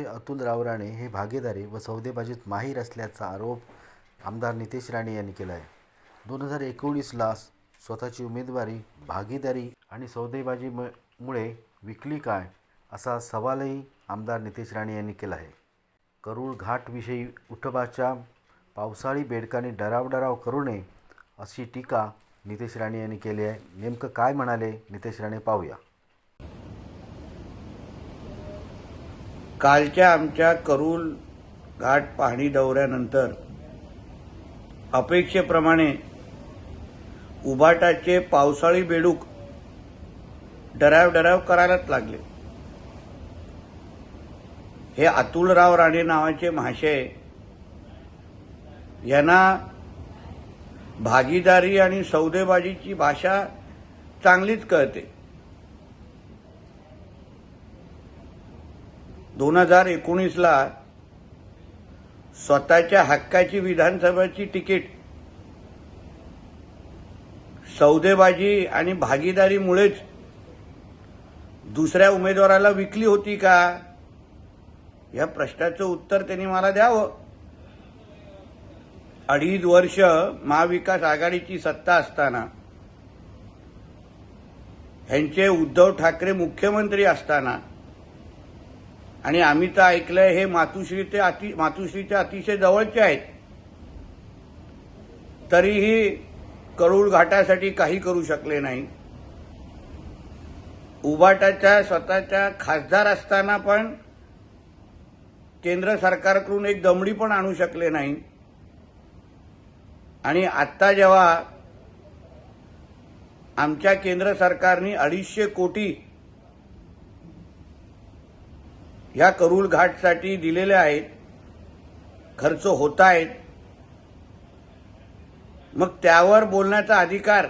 उठावाचे अतुल रावराणे हे भागीदारी व सौदेबाजीत माहीर असल्याचा आरोप आमदार नितेश राणे यांनी केला आहे. दोन हजार एकोणीसला स्वतःची उमेदवारी भागीदारी आणि सौदेबाजी म मुळे विकली काय असा सवालही आमदार नितेश राणे यांनी केला आहे. करूळ घाटविषयी उठबाच्या पावसाळी बेडकांनी डरावडराव करू नये अशी टीका नितेश राणे यांनी केली आहे. नेमकं काय म्हणाले? नितेश राणे पाहूया. कालच्या आमच्या करूल घाट पाहणी दौऱ्यानंतर अपेक्षेप्रमाणे उभाटाचे पावसाळी बेडूक डराव डराव करायलाच लागले. हे अतुलराव राणे नावाचे महाशय यांना भागीदारी आणि सौदेबाजीची भाषा चांगलीच कळते. दोन हजार एकोणीसला स्वतःच्या हक्काची विधानसभेची तिकीट. सौदेबाजी आणि भागीदारीमुळेच दुसऱ्या उमेदवाराला विकली होती का? या प्रश्नाचं उत्तर त्यांनी मला द्यावं. अडीच वर्ष महाविकास आघाडीची सत्ता असताना ह्यांचे उद्धव ठाकरे मुख्यमंत्री असताना आणि आम्ही तर ऐकलंय हे मातुश्री ते अति मातुश्रीच्या अतिशय जवळचे आहेत. तरीही करूळ घाटासाठी काही करू शकले नाही. उबाटाच्या स्वतःच्या खासदार असताना पण केंद्र सरकारकडून एक दमडी पण आणू शकले नाही. आणि आत्ता जेव्हा आमच्या केंद्र सरकारने अडीचशे कोटी या करूळ घाटसाठी दिलेले आहेत. खर्च होत आहेत मग त्यावर बोलण्याचा अधिकार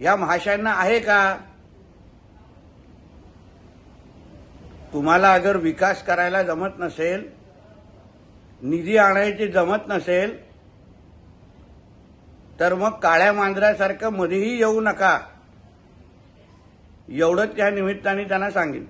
या महाशयांना आहे का? तुम्हाला अगर विकास करायला जमत नसेल निधी आणायचे जमत नसेल तर मग काळ्या मांजरासारखं मध्येही येऊ नका. एवढंच त्या निमित्ताने त्यांना सांगेन.